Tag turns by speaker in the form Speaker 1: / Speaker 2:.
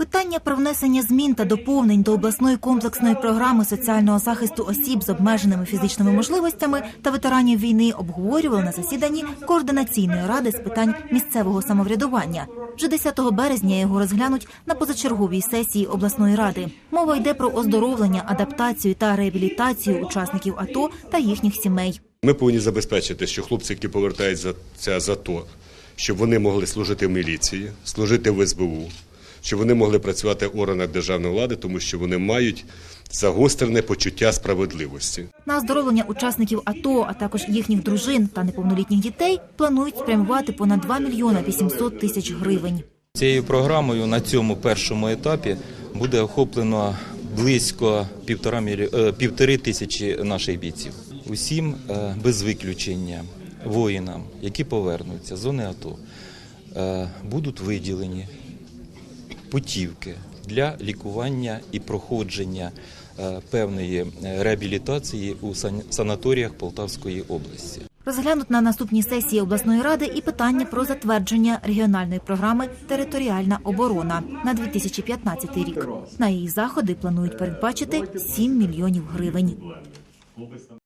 Speaker 1: Питання про внесення змін та доповнень до обласної комплексної програми соціального захисту осіб з обмеженими фізичними можливостями та ветеранів війни обговорювали на засіданні координаційної ради з питань місцевого самоврядування. Вже 10 березня його розглянуть на позачерговій сесії обласної ради. Мова йде про оздоровлення, адаптацію та реабілітацію учасників АТО та їхніх сімей.
Speaker 2: Ми повинні забезпечити, що хлопці, які повертаються з АТО, щоб вони могли служити в міліції, служити в СБУ, щоб вони могли працювати в органах державної влади, тому що вони мають загострене почуття справедливості.
Speaker 1: На оздоровлення учасників АТО, а також їхніх дружин та неповнолітніх дітей планують спрямувати понад 2 мільйона 800 тисяч гривень.
Speaker 3: Цією програмою на цьому першому етапі буде охоплено близько е, півтори тисячі наших бійців. Усім е, без виключення воїнам, які повернуться з зони АТО, е, будуть виділені путівки для лікування і проходження е, певної е, реабілітації у сан- санаторіях Полтавської області.
Speaker 1: Розглянуть на наступній сесії обласної ради і питання про затвердження регіональної програми Територіальна оборона на 2015 рік. На її заходи планують передбачити 7 мільйонів гривень.